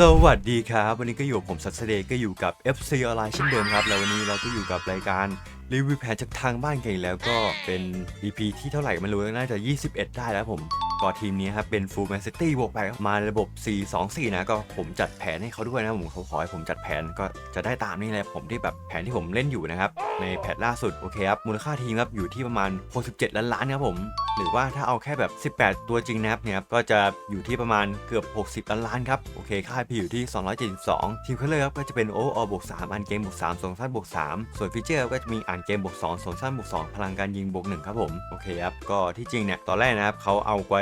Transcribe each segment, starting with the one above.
สวัสดีครับ วันนี้ก็อยู่กับผมสัตเดก็อยู่กับ FC ออนไลน์เช่นเดิมครับ แล้ววันนี้เราก็อยู่กับรายการรีวิวแผนจากทางบ้านกันอีกแล้วก็เป็น EP ที่เท่าไหร่ไม่รู้น่าจะ 21 ได้แล้วผม ก็ทีมนี้ครับเป็น Full Man City บวกไปมาระบบ 4-2-4 นะก็ผมจัดแผนให้เขาด้วยนะผมเขาขอให้ผมจัดแผนก็จะได้ตามนี่แหละผมที่แบบแผนที่ผมเล่นอยู่นะครับ ในแพทล่าสุด โอเคครับ มูลค่าทีมครับ อยู่ที่ประมาณ 67 ล้านล้านครับผม หรือว่าถ้าเอาแค่แบบ 18 ตัวจริงนะครับเนี่ยก็จะอยู่ที่ประมาณเกือบ 60 ล้านล้านครับ โอเค ค่าพีอยู่ที่ 272 ทีมเขาเลยครับก็จะเป็นโอออบวก3อ่านเกมบวก3ส่งสั้นบวก3ส่วนฟีเจอร์ก็จะมีอ่านเกมบวก2ส่งสั้นบวก2พลังการยิงบวก1ครับผมโอเคครับก็ที่จริงเนี่ยตอนแรกนะครับเขาเอาไว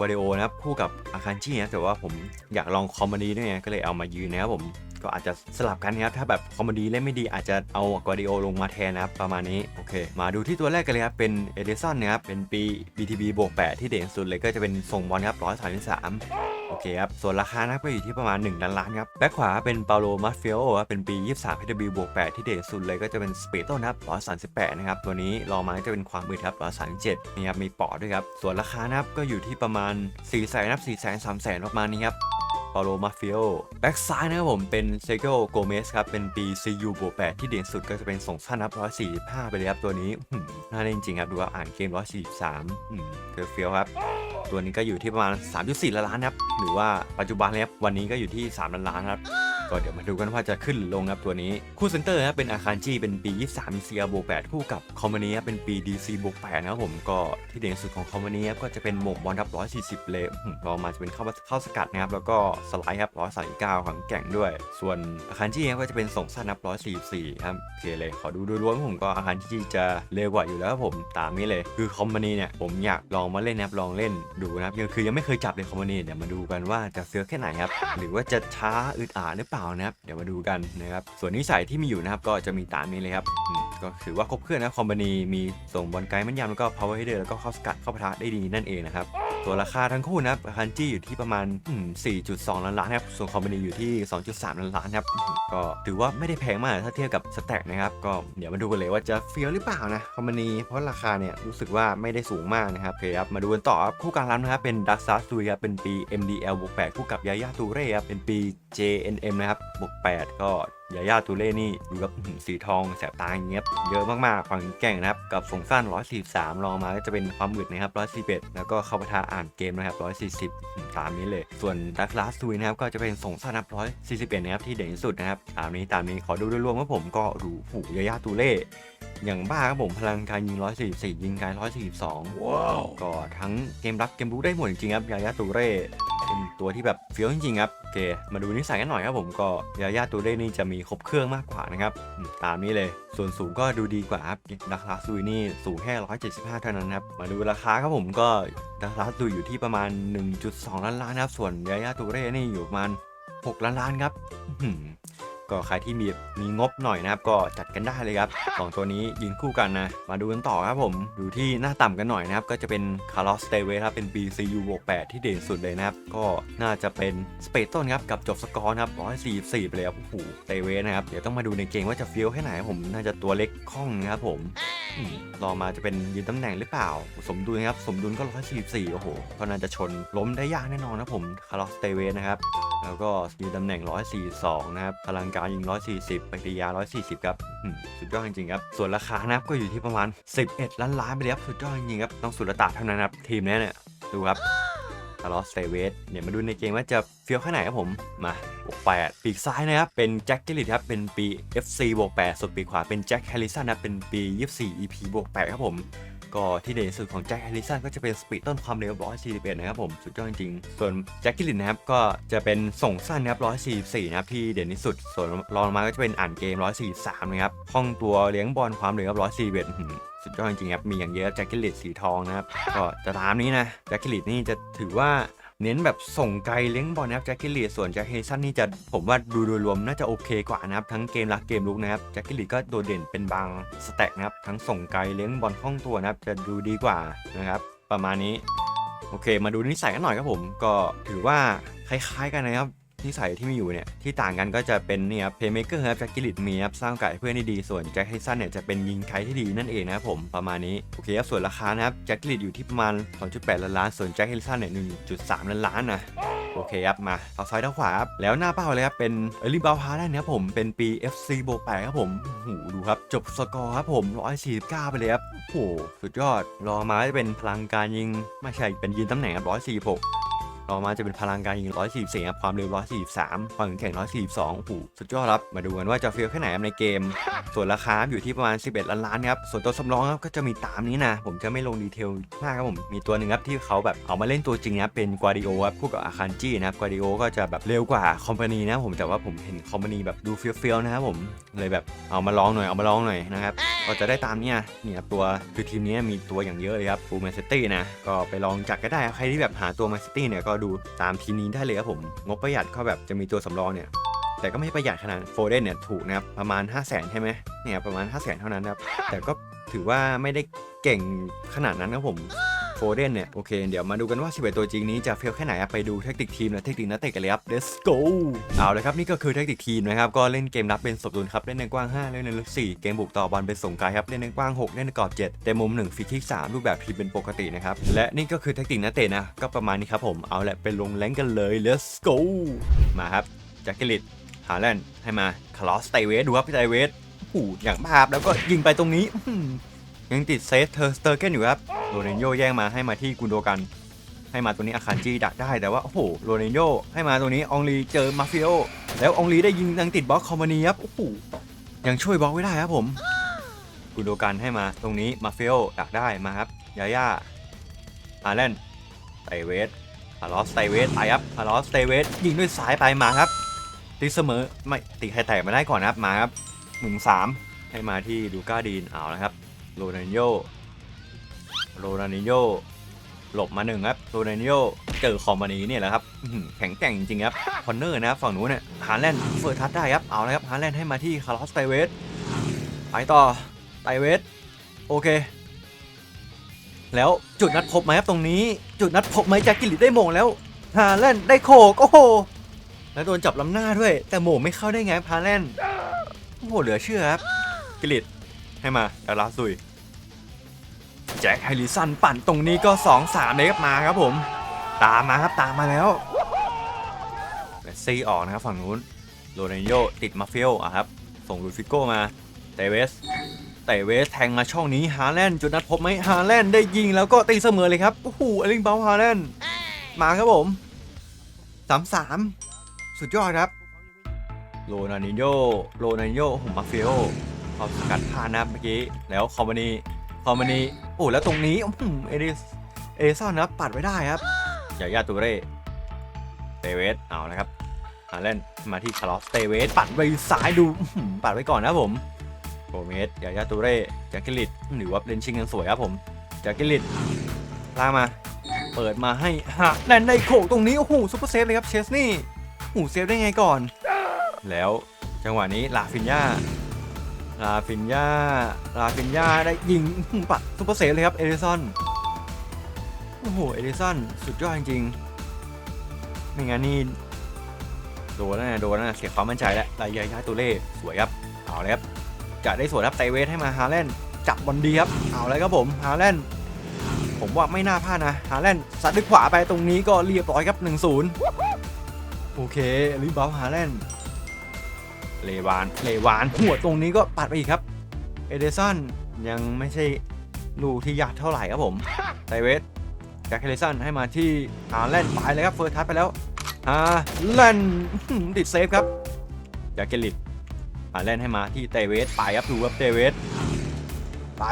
วเดโอนะครับคู่กับอาคารชีนะแต่ว่าผมอยากลองคอมเมดี้ด้วยไงก็เลยเอามายืนนะครับผม ก็อาจจะสลับกันครับถ้าแบบคอมเมดี้เล่นไม่ดีอาจจะเอากวาดิโอลงมาแทนนะครับประมาณนี้โอเค มาดูที่ตัวแรกกันเลยครับเป็นเอเดสันนะครับเป็นปี BTB บวก8ที่เด่นสุดเลยก็จะเป็นส่งบอลครับ133โอเคครับ ส่วนราคานะครับก็อยู่ที่ประมาณ1ล้านล้านครับ แบ็คขวาเป็นเปาโลมาฟิโอครับเป็นปี 23 PW บวก 8 ที่เด่นสุดเลยก็จะเป็นสเปโต้นะครับ138 นะครับ ตัวนี้รองมาจะเป็นความมืดครับ137นี่ครับ มีปอดด้วยครับ ส่วนราคานะครับก็อยู่ที่ประมาณ4แสนครับ4แสน3แสนประมาณนี้ครับ ปาโลมาฟิโอแบ็กซ้ายนะครับผมเป็นเซโกโกเมสครับ เป็นปี CU บวก8ที่เด่นสุดก็จะเป็นส่งสั้นนับ 145 ไปเลยครับตัวนี้น่าเล่นจริงครับ ดูว่าอ่านเกม 143เกอร์เฟียวครับ ตัวนี้ก็อยู่ที่ประมาณ 3.4 ล้านล้านครับ หรือว่าปัจจุบันเลยครับวันนี้ก็อยู่ที่ 3 ล้านล้านครับ ก็เดี๋ยวมาดูกันว่าจะขึ้นลงครับตัวนี้ คู่เซนเตอร์นะครับเป็นอาคารจีเป็นปี 23มีเซียบวก8คู่กับคอมมานีครับเป็นปี DC บวก8นะครับผมก็ที่เด่นสุดของคอมมานีครับก็จะเป็นหม่งบอลครับ140 เลยรองมาจะเป็นเข้าเข้าสกัดนะครับแล้วก็สไลด์ครับ139ของแก่งด้วย ส่วนอาคารจีก็จะเป็นส่งสั้นครับ144ครับโอเคเลยขอดูโดยรวมผมก็อาคารจีจะเร็วกว่าอยู่แล้วครับผมตามนี้เลยคือคอมมานีเนี่ยผมอยากลองมาเล่นนะครับลองเล่นดูนะครับยังคือยังไม่เคยจับเลยคอมมานีเดี๋ยวมาดูกันว่าจะเสือแค่ไหนครับหรือว่าจะช้าอึดอัดหรือเปล่านะครับ เดี๋ยวมาดูกันนะครับ ส่วนนิสัยที่มีอยู่นะครับ ก็จะมีตามนี้เลยครับก็ถือว่าครบเครื่องนะคอมบานีมีส่งบอลไกด์มันยำแล้วก็พาวเวอร์เฮดเดอร์แล้วก็เข้าสกัดเข้าปะทะได้ดีนั่นเองนะครับ ตัวราคาทั้งคู่นะครับฮันจี้อยู่ที่ประมาณ 4.2 ล้านล้านครับ ส่วนคอมพานีอยู่ที่ 2.3 ล้านล้านครับ ก็ถือว่าไม่ได้แพงมากถ้าเทียบกับสแต็กนะครับ ก็เดี๋ยวมาดูกันเลยว่าจะเฟี้ยวหรือเปล่านะคอมพานีเพราะราคาเนี่ยรู้สึกว่าไม่ได้สูงมากนะครับโอเคครับ มาดูกันต่อครับคู่กลางรับนะครับเป็นดักซัสซูครับเป็นปี MDL บวก8คู่กับยาย่าตูเร่ครับเป็นปี JNM นะครับบวก8ก็ ยาย่าตูเล่นี่ดูกับสีทองแสบตาเงียบเยอะมากๆฝั่งแก่งนะครับ กับสงสั้น 143รองมาก็จะเป็นความมืดนะครับ 141 แล้วก็เข้าปะทาอ่านเกมนะครับ 140 ตามนี้เลย ส่วนดักลาสซูนะครับก็จะเป็นสงสั้นนับ141นะครับที่เด่นที่สุดนะครับตามนี้ตามนี้ขอดูโดยรวมว่าผมก็รูผูยาย่าตูเล่ อย่างบ้าครับผมพลังการยิง 144 ยิงไกล142ว้าวก็ทั้งเกมรับเกมรู้ได้หมดจริงๆครับยาย่าตูเร่เป็นตัวที่แบบเฟี้ยวจริงๆครับโอเค มาดูนิสัยกันหน่อยครับผมก็ยาย่าตูเร่นี่จะมีครบเครื่องมากกว่านะครับอืมตามนี้เลย ส่วนสูงก็ดูดีกว่าครับดักลาซุยนี่สูงแค่ 175 เท่านั้นครับมาดูราคาครับผมก็ดักลาซุยอยู่ที่ประมาณ 1.2 ล้านล้านครับส่วนยาย่าตูเร่นี่อยู่ประมาณ 6 ล้านล้านครับอื้อหือ ก็ใครที่มีมีงบหน่อยนะครับ ก็จัดกันได้เลยครับสองตัวนี้ยืนคู่กันนะ มาดูกันต่อครับผม ดูที่หน้าต่ำกันหน่อยนะครับ ก็จะเป็นคาร์ลอสเตเวครับ เป็น BCU บวก8ที่เด่นสุดเลยนะครับ ก็น่าจะเป็นสเปโต้นครับ กับจบสกอร์นะครับ144ไปเลยครับโอ้โหเตเวนะครับ เดี๋ยวต้องมาดูในเกมว่าจะเฟี้ยวแค่ไหนผม น่าจะตัวเล็กคล่องนะครับผมอืมรอมาจะเป็นยืนตำแหน่งหรือเปล่า สมดุลครับ สมดุลก็144โอ้โหก็น่าจะชนล้มได้ยากแน่นอนนะผมคาร์ลอสเตเวนะครับ แล้วก็ยืนตำแหน่ง142นะครับพลังการยิง 140ปฏิกิริยา 140 ครับสุดยอดจริงๆครับ ส่วนราคานะครับก็อยู่ที่ประมาณ 11 ล้านล้านไปเลยครับ สุดยอดจริงๆครับ ต้องสุรตาเท่านั้นครับ ทีมนี้เนี่ย ดูครับคาร์ลอสเตเวสเนี่ยมาดูในเกมว่าจะเฟี้ยวแค่ไหนครับผม มาบวก8ปีกซ้ายนะครับ เป็นแจ็คเกลิตครับ เป็นปี FC บวก8ส่วนปีกขวาเป็นแจ็คแฮร์ริสันนะครับเป็นปี 24 EP บวก8ครับผม ก็ที่เด่นสุดของแจ็คแฮร์ริสันก็จะเป็นสปีดต้นความเร็ว 141 นะครับผม สุดยอดจริงๆ ส่วนแจ็คกิลลินนะครับก็จะเป็นส่งสั้นนะครับ 144 นะครับที่เด่นที่สุด ส่วนรองลงมาก็จะเป็นอ่านเกม 143 นะครับคล่องตัวเลี้ยงบอลความเร็ว141อื้อหือสุดยอดจริงๆครับ มีอย่างเยอะแจ็คกิลลิตสีทองนะครับ ก็จะตามนี้นะ แจ็คกิลลิตนี่จะถือว่า เน้นแบบส่งไกลเลี้ยงบอลนะครับแจ็คกิลลีส่วนแจ็คเฮสันนี่จะผมว่าดูโดยรวมน่าจะโอเคกว่านะครับทั้งเกมรักเกมลุกนะครับแจ็คกิลีก็โดดเด่นเป็นบางสแต็กนะครับทั้งส่งไกลเลี้ยงบอลคล่องตัวนะครับจะดูดีกว่านะครับประมาณนี้โอเค มาดูนิสัยกันหน่อยครับผมก็ถือว่าคล้ายๆกันนะครับ นิสัยที่มีอยู่เนี่ยที่ต่างกันก็จะเป็นเนี่ยเพย์เมเกอร์ครับแจ็คกิลิตมีครับสร้างโอกาสให้เพื่อนที่ดีส่วนแจ็คไฮซันเนี่ยจะเป็นยิงไคที่ดีนั่นเองนะครับผมประมาณนี้โอเคครับส่วนราคานะครับแจ็คกิลิตอยู่ที่ประมาณ 2.8 ล้านล้านส่วนแจ็คไฮซันเนี่ย1.3 ล้านล้านนะโอเคครับมาเอาซ้ายเท้าขวาครับแล้วหน้าเป้าเลยครับเป็นเอลิบาพาได้นะครับผมเป็นปี FC โบแปครับผมโอ้โหดูครับ จบสกอร์ครับผม 149 ไปเลยครับโอ้โหสุดยอดรอมาจะเป็นพลังการยิง ไม่ใช่เป็นยิงตำแหน่งครับ146 ต่อมาจะเป็นพลังการยิง 144ครับ ความเร็ว 143 ความแข็ง 142โอ้โหสุดยอดครับ มาดูกันว่าจะเฟี้ยวแค่ไหนในเกม ส่วนราคาอยู่ที่ประมาณ 11 ล้านล้านครับ ส่วนตัวสำรองครับก็จะมีตามนี้นะ ผมจะไม่ลงดีเทลมากครับผม มีตัวหนึ่งครับที่เขาแบบเอามาเล่นตัวจริงนะครับเป็นกวาดิโอครับคู่กับอาคันจีนะครับกวาดิโอก็จะแบบเร็วกว่าคอมพานีนะผมแต่ว่าผมเห็นคอมพานีแบบดูเฟี้ยวๆนะครับผมเลยแบบเอามาลองหน่อยเอามาลองหน่อยนะครับก็จะได้ตามเนี้ยเนี่ยตัวคือทีมนี้มีตัวอย่างเยอะเลยครับฟูแมนซิตี้นะก็ไปลองจัดก็ได้ครับใครที่แบบหาตัวแมนซิตี้เนี่ยก็ดูตามทีนี้ได้เลยครับผม งบประหยัดก็แบบจะมีตัวสำรองเนี่ย แต่ก็ไม่ประหยัดขนาดโฟเดนเนี่ยถูกนะครับ ประมาณ 5 0 0 0 0นใช่ไหมเนี่ยประมาณ 5 0 0 0 0นเท่านั้นครับ แต่ก็ถือว่าไม่ได้เก่งขนาดนั้นครับผม โฟเดนเนี่ยโอเคเดี๋ยวมาดูกันว่า11ตัวจริงนี้จะเฟลแค่ไหนไปดูเทคนิคทีมและเทคนิคนักเตะกันเลยครับ let's go เอาเลยครับนี่ก็คือเทคนิคทีมนะครับก็เล่นเกมรับเป็นสมดุลครับเล่นในกว้าง 5 เล่นในลึก4เกมบุกต่อบอลเป็นส่งไกลครับเล่นในกว้าง 6 เล่นในกรอบ 7 แต่มุม 1 ฟรีคิก3รูปแบบทีมเป็นปกตินะครับและนี่ก็คือเทคนิคนักเตะนะก็ประมาณนี้ครับผมเอาแหละไปลงแรงกันเลย let's go มาครับแจ็คเกลิตฮาแลนด์ให้มาคลอสไตเวสดูครับพี่ไตเวสโอ้โหอย่างภาพแล้วก็ยิงไปตรงนี้ ยังติดเซฟเธอสเตอร์เกนอยู่ครับโรนัลโยแย่งมาให้มาที่กุนโดกัน ให้มาตัวนี้อาคารจีดักได้แต่ว่า โอ้โหโรนัลโยให้มาตัวนี้องลีเจอมาฟิโอแล้วองลีได้ยิงยังติดบล็อกคอมมานีครับโอ้โหยังช่วยบล็อกไว้ได้ครับผมกุนโดกันให้มาตรงนี้มาฟิโอดักได้มาครับยาย่าฮาแลนไตเวสฮาลอสไตเวสไปครับฮาลอสไตเวสยิงด้วยสายไปมาครับตีเสมอไม่ตีใครแตกมาได้ก่อนนะครับมาครับหนึ่งสามให้มาที่ดูก้าดีนเอาละครับ โรนันโยโรนันโยหลบมาหนึ่งครับโรนันโยเจอคอมมานีเนี่ยแหละครับแข็งแกร่งจริงครับคอนเนอร์นะครับฝั่งนู้นเนี่ยฮาแลนด์เฟิร์ทัชได้ครับเอาละครับฮาแลนด์ให้มาที่คาร์ลอสไตเวสไปต่อไตเวสโอเค แล้วจุดนัดพบไหมครับตรงนี้ จุดนัดพบไหมแจ็คกิลลิตได้โมงแล้วฮาแลนด์ได้โขกโอ้โหแล้วโดนจับลำหน้าด้วย แต่โหมไม่เข้าได้ไงพาแลนด์โอ้โหเหลือเชื่อครับกิลิตให้มาดาราซุย แจ็คไฮริสันปั่นตรงนี้ก็ 2 3เลยครับมาครับผม ตามมาครับตามมาแล้วเมสซี่ออกนะครับฝั่งนู้นโรนัลโยติดมาเฟิโออะครับ ส่งลูฟิโก้มาเตเวสเตเวสแทงมาช่องนี้ฮาแลนด์จุดนัดพบไหมฮาแลนด์ได้ยิงแล้วก็ตีเสมอเลยครับโอ้โหเอลิงเบลฮาแลนด์มาครับผมสามสามสุดยอดครับโรนัลดินโยโรนัลดินโยผมมาเฟิโอเขาสกัดพลาดนะเมื่อกี้แล้วคอมมานี คอมมานีโอ้แล้วตรงนี้อื้อเอริสเอริสันนะครับปัดไว้ได้ครับยายาตูเร่เตเวสเอานะครับฮาเล่นมาที่คาร์ลอสเตเวสปัดไปซ้ายดูอื้อหือปัดไว้ก่อนนะครับผมโกเมสยายาตูเร่แจ็คกิลิตหรือว่าเลนชิงกันสวยครับผมแจ็คกิลิตลากมา เปิดมาให้ฮะแลนไดโขกตรงนี้โอ้โหซุปเปอร์เซฟเลยครับเชสนี่โอ้โหเซฟได้ไงก่อน แล้วจังหวะนี้ลาฟินยา ลาฟินยาลาฟินยาได้ยิงปัดซุปเปอร์เซฟเลยครับ เอริสัน โอ้โห เอริสัน สุดยอดจริงๆไม่งั้นนี่ โดนแล้วนะโดนแล้วนะเสียความมั่นใจแล้วลายายาตัวเล่สวยครับ เอาเลยครับ จะได้สวยครับไตเวทให้มาฮาแลนด์จับบอลดีครับ เอาเลยครับผมฮาแลนด์ผมว่าไม่น่าพลาดนะฮาแลนด์ซัดด้วยขวาไปตรงนี้ก็เรียบร้อยครับ 1-0 โอเครีบาวฮาแลนด์ เลวานเลวานหัวตรงนี้ก็ปัดไปอีกครับ เอเดสันยังไม่ใช่ลูกที่ยากเท่าไหร่ครับผมไตเวสแจ็คเฮเลสันให้มาที่ฮาแลนด์ไปเลยครับเฟิร์สทัชไปแล้วฮาแลนด์อื้อหือติดเซฟครับแจ็คเกลิตฮาแลนด์ให้มาที่เตเวสไปครับดูครับเตเวสไป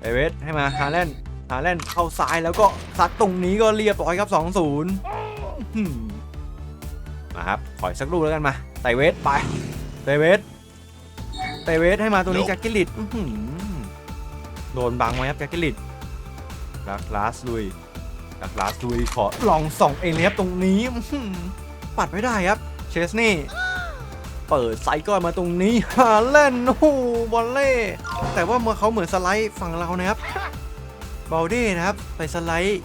เอเวสให้มาฮาแลนด์ฮาแลนด์เข้าซ้ายแล้วก็ซัดตรงนี้ก็เรียบร้อยครับ2-0อืมมาครับ ขออีกสักลูกแล้วกันมา ไตเวสไปไตเวสไตเวสให้มาตรงนี้แจ็คกิลิตอื้อหือโดนบังไว้ครับแจ็คกิลิตดักลาสลุยดักลาสลุยขอลองส่องเองเลยครับตรงนี้อื้อหือปัดไม่ได้ครับ เชสนี่ เปิดไซส์ก่อนมาตรงนี้ฮาแลนด์โอ้โหบอลเล่ แต่ว่าเมื่อเขาเหมือนสไลด์ฝั่งเรานะครับบอลเด้นะครับ ไปสไลด์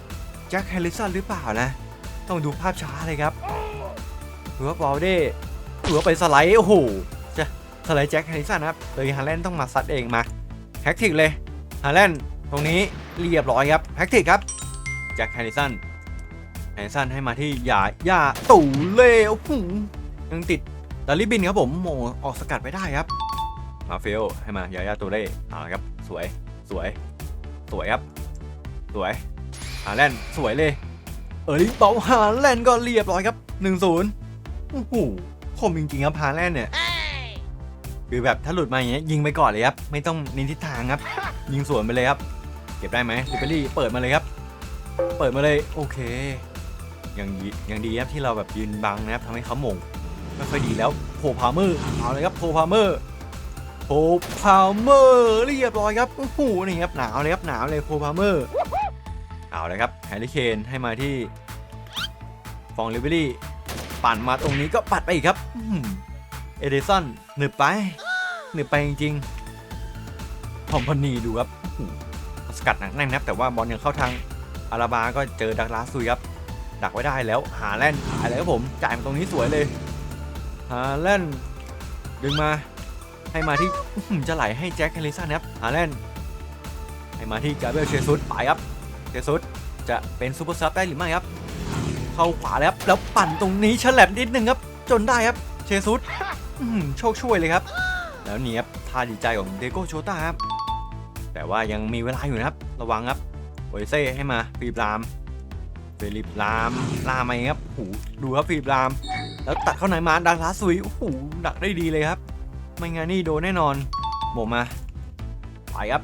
แจ็คแฮร์ริสันหรือเปล่านะ ต้องดูภาพช้าเลยครับถือว่าบอลเด้ ถือว่าไปสไลด์ โอ้โห จะสไลด์แจ็คแฮร์ริสันครับเลยฮาแลนด์ต้องมาซัดเองมาแฮกทิกเลยฮาแลนด์ตรงนี้เรียบร้อยครับแฮกทิกครับแจ็คแฮร์ริสันแฮร์ริสันให้มาที่ยาย่าตู่เล่โอ้โหยังติดดาริบินครับผมโมออกสกัดไปได้ครับมาเฟลให้มายาย่าตัวเล่เอาละครับสวยสวย สวยครับ สวยฮาแลนด์สวยเลยเออเบาฮาแลนด์ก็เรียบร้อยครับ1นศูนย์โอ้โห คมจริงๆครับฮาแลนด์เนี่ยคือแบบถ้าหลุดมาอย่างเงี้ยยิงไปก่อนเลยครับ ไม่ต้องนินทิศทางครับ ยิงสวนไปเลยครับ เก็บได้ไหมลิเบอรี่เปิดมาเลยครับ เปิดมาเลยโอเคยังดียังดีครับที่เราแบบยืนบังนะครับทำให้เขาหม่งไม่ค่อยดีแล้วโผพาเมอร์เอาเลยครับโผพาเมอร์โผพาเมอร์เรียบร้อยครับโอ้โหนี่ครับหนาวเลยครับหนาวเลยโผพาเมอร์เอาเลยครับแฮร์รี่เคนให้มาที่ฟองลิเบอรี่ ปั่นมาตรงนี้ก็ปัดไปอีกครับอื้อหือเอเดสันหนึบไปหนึบไปจริงๆทอมพานีดูครับสกัดหนักแน่นนับแต่ว่าบอลยังเข้าทางอาราบาก็เจอดักลาซุยครับ ดักไว้ได้แล้วหาแลนหายเลยครับผมจ่ายมาตรงนี้สวยเลย หาแลนด์ดึงมาให้มาที่จะไหลให้แจ็คแฮริสันครับหาแลนให้มาที่กาเบรียลเชซุสไปครับเจสุดจะเป็นซูเปอร์ซับได้หรือไม่ครับ เข้าขวาแล้วแล้วปั่นตรงนี้ฉลับนิดนึงครับ จนได้ครับเชซุดโชคช่วยเลยครับ แล้วนี่ครับท่าดีใจของเดโกโชต้าครับแต่ว่ายังมีเวลาอยู่นะครับ ระวังครับโอเซ่ให้มาฟีบรามเฟลิปรามลามาเองครับโอ้โหดูครับฟีบราม แล้วตัดเข้าในมาดาราซุยโอ้โหดักได้ดีเลยครับ ไม่งั้นนี่โดนแน่นอนโบกมาไปครับ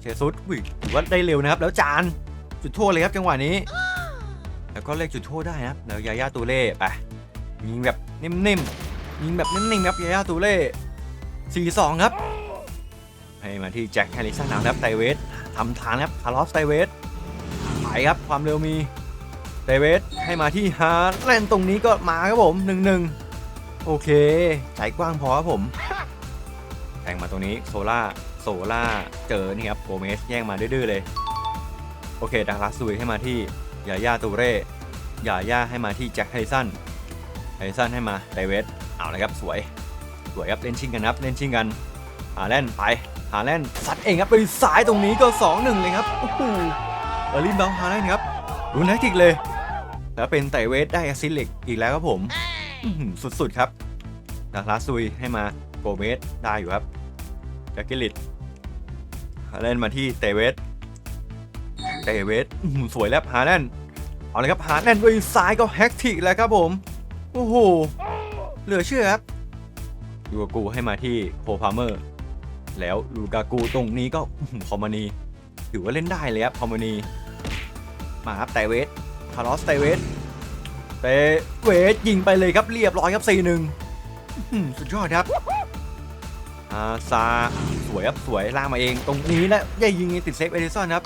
เชซุดอุ้ยถือว่าได้เร็วนะครับ แล้วจานจุดโทษเลยครับจังหวะนี้ แล้วก็เลขจุดโทษได้นะครับแล้วยาย่าตูเล่ไปยิงแบบนิ่มๆยิงแบบนิ่มๆครับยาย่าตูเล่สี่สองครับ ให้มาที่แจ็คแฮร์ริสันนะครับไตเวสทำทางครับคาร์ลอสไตเวสไปครับความเร็วมีไตเวสให้มาที่ฮาร์แลนตรงนี้ก็มาครับผมหนึ่งหนึ่งโอเคใจกว้างพอครับผมแทงมาตรงนี้โซล่าโซล่าเจอนี่ครับโกเมสแย่งมาดื้อๆเลย โอเคดักลาสซุยให้มาที่ ยาย่าตูเร่ยาย่าให้มาที่แจ็คไฮสันไฮสันให้มาไดเวสเอาเลยครับสวย สวยครับเล่นชิงกันครับเล่นชิงกันหาแลนไปหาแลนด์ซัดเองครับไปสายตรงนี้ก็ 2-1 เลยครับโอ้โหเออร์ลินบอลหาแลนครับรุนแรงจริงเลย แล้วเป็นไตเวสได้อซิล็กอีกแล้วครับผมสุดๆครับดักลาซุยให้มาโกเมสได้อยู่ครับแจ็คกิลิตหาแลนมาที่ไตเวส เตเวสสวยแล้วฮาแนด์เอาเลยครับฮาแนด์ด้วยซ้ายก็แฮกทิกแล้วครับผมโอ้โหเหลือเชื่อครับลูกากูให้มาที่โพพาเมอร์ แล้วลูกากูตรงนี้ก็คอมมานีถือว่าเล่นได้เลยครับคอมมานีมาครับเตเวสคาร์ลอสเตเวสเตเวสยิงไปเลยครับเรียบร้อยครับ4-1อื้อหือสุดยอดครับอาซาสวยครับสวยล่ากมาเองตรงนี้และย่ายิงติดเซฟเอเดซอนครับ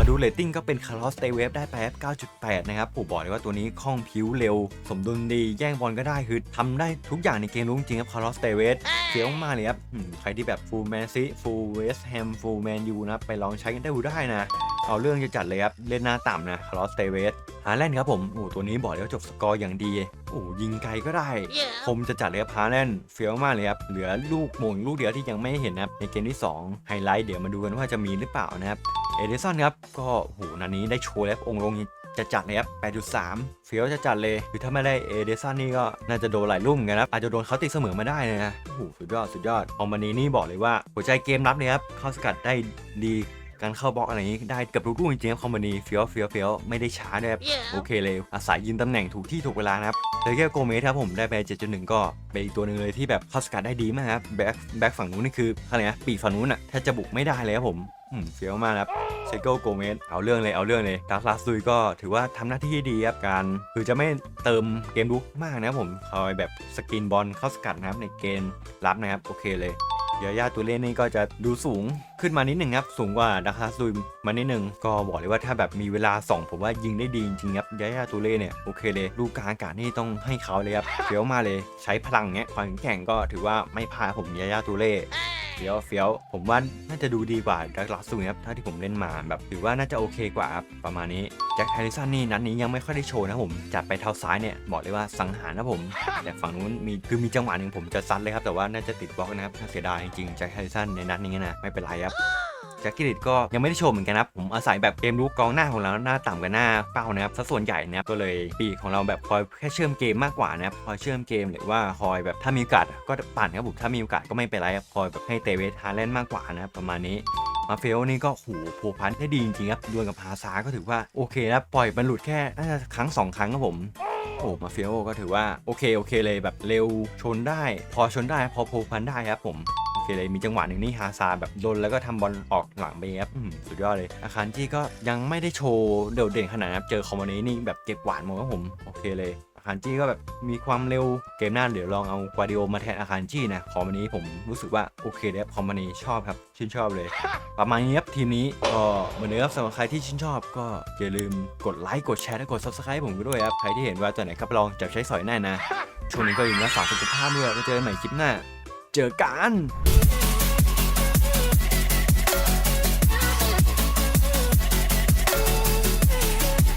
มาดูเรตติ้งก็เป็นคาร์ลอสเตเวฟได้ไป9.8 นะครับผมบอกเลยว่าตัวนี้คล่องผิวเร็ว สมดุลดีแย่งบอลก็ได้คือทำได้ทุกอย่างในเกมรู้จริงครับคาร์ลอสเตเวฟเฟี้ยวมากเลยครับใครที่แบบฟูลแมนซีฟูลเวสแฮมฟูลแมนยูนะครับไปลองใช้กันได้ดูได้นะ เอาเรื่องจะจัดเลยครับ เล่นหน้าต่ำนะคาร์ลอสเตเวสฮาแลนด์ครับผมโอ้โหตัวนี้บอกเลยว่าจบสกอร์อย่างดีโอ้โหยิงไกลก็ได้คมจะจัดเลยครับฮาแลนด์เฟี้ยวมากเลยครับเหลือลูกโมงลูกเดียวที่ยังไม่เห็นนะครับในเกมที่ 2 ไฮไลท์เดี๋ยวมาดูกันว่าจะมีหรือเปล่านะครับเอเดสันครับก็โหนันนี้ได้โชว์แล้วองค์ลงจะจัดเลยครับ8.3 เฟี้ยวจะจัดเลย คือถ้าไม่ได้เอเดสันนี่ก็น่าจะโดนหลายลูกเหมือนกันครับ อาจจะโดนเขาตีเสมอมาได้เลยนะโอ้โหสุดยอด สุดยอด ออมมานีนี่บอกเลยว่า หัวใจเกมรับเลยครับ เข้าสกัดได้ดี การเข้าบล็อกอะไรอย่างนี้ได้เกับทุกลูกจริงๆครับคอมมานีเฟี้ยวเฟี้ยวเฟี้ยวไม่ได้ช้าด้วยครับ โอเคเลย อาศัยยืนตำแหน่งถูกที่ถูกเวลานะครับเดอแค่โกเมสครับผมได้ไป 7.1 ก็เป็นอีกตัวหนึ่งเลยที่แบบเข้าสกัดได้ดีมากครับแบ็คแบ็คฝั่งนู้นนี่คืออะไรนะปีกฝั่งนู้นอะแทบจะบุกไม่ได้เลยครับผมอืมเฟี้ยวมากครับเซโกโกเมสเอาเรื่องเลยเอาเรื่องเลยดาร์คลาสซุยก็ถือว่าทำหน้าที่ดีครับการคือจะไม่เติมเกมลุกมากนะครับผมคอยแบบสกินบอลเข้าสกัดนะครับในเกมรับนะครับโอเคเลย ยาย่าตัวเล่นนี่ก็จะดูสูงขึ้นมานิดหนึ่งครับ สูงกว่าดาคาซุยมานิดหนึ่งก็บอกเลยว่าถ้าแบบมีเวลาส่องผมว่ายิงได้ดีจริงครับยาย่าตัวเล่เนี่ยโอเคเลยลูกกลางอากาศนี่ต้องให้เขาเลยครับเฟี้ยวมาเลยใช้พลังเนี้ยความแข็งก็ถือว่าไม่พาผมยาย่าตัวเล่ เฟี้ยวเฟี้ยวผมว่าน่าจะดูดีกว่าดักลัสซูครับถ้าที่ผมเล่นมาแบบถือว่าน่าจะโอเคกว่าประมาณนี้แจ็คแฮริสันนี่นัดนี้ยังไม่ค่อยได้โชว์นะผมจัดไปเท้าซ้ายเนี่ยบอกเลยว่าสังหารนะผมแต่ฝั่งนู้นมีคือมีจังหวะหนึ่งผมจะซัดเลยครับแต่ว่าน่าจะติดบล็อกนะครับน่าเสียดายจริงๆแจ็คแฮริสันในนัดนี้นะไม่เป็นไรครับ แจ็คกิลิตก็ยังไม่ได้โชว์เหมือนกันนะผมอาศัยแบบเกมลุกกองหน้าของเราหน้าต่ำกับหน้าเป้านะครับซะส่วนใหญ่นะครับก็เลยปีกของเราแบบคอยแค่เชื่อมเกมมากกว่านะครับคอยเชื่อมเกมหรือว่าคอยแบบถ้ามีโอกาสก็ปั่นครับผมถ้ามีโอกาสก็ไม่เป็นไรครับคอยแบบให้เตเวทฮาแลนด์มากกว่านะครับประมาณนี้มาเฟลนี่ก็หูผูกพันได้ดีจริงๆครับดวลกับฮาซาก็ถือว่าโอเคแล้วปล่อยมันหลุดแค่น่าจะครั้งสองครั้งครับผม โอ้มาเฟียโอก็ถือว่าโอเคโอเคเลยแบบเร็วชนได้ พอชนได้พอผูกพันได้ครับผมโอเคเลยมีจังหวะหนึ่งนี่ฮาซาแบบโดนแล้วก็ทำบอลออกหลังไปครับสุดยอดเลย อาคารที่ก็ยังไม่ได้โชว์โดดเด่นขนาดนั้นเจอคอมมานี้นี่แบบเก็บหวานหมดครับผมโอเคเลย คารจี้ก็แบบมีความเร็วเกมหน้าเดี๋ยวลองเอากวาดิโอมาแทนอาคารจี้นะคอมมานี้ผมรู้สึกว่าโอเคเลยครับคอมมานี้ชอบครับชื่นชอบเลย ประมาณนี้ครับทีมนี้ก็เหมือนเดิมครับสำหรับใครที่ชื่นชอบ ก็อย่าลืมกดไลค์กดแชร์และกด subscribe ผมด้วยครับใครที่เห็นว่าตัวไหนครับลองจับใช้สอยแน่นะช่วงนี้ก็อยู่รักษาสุขภาพด้วยไว้เจอกันใหม่คลิปหน้า เจอกัน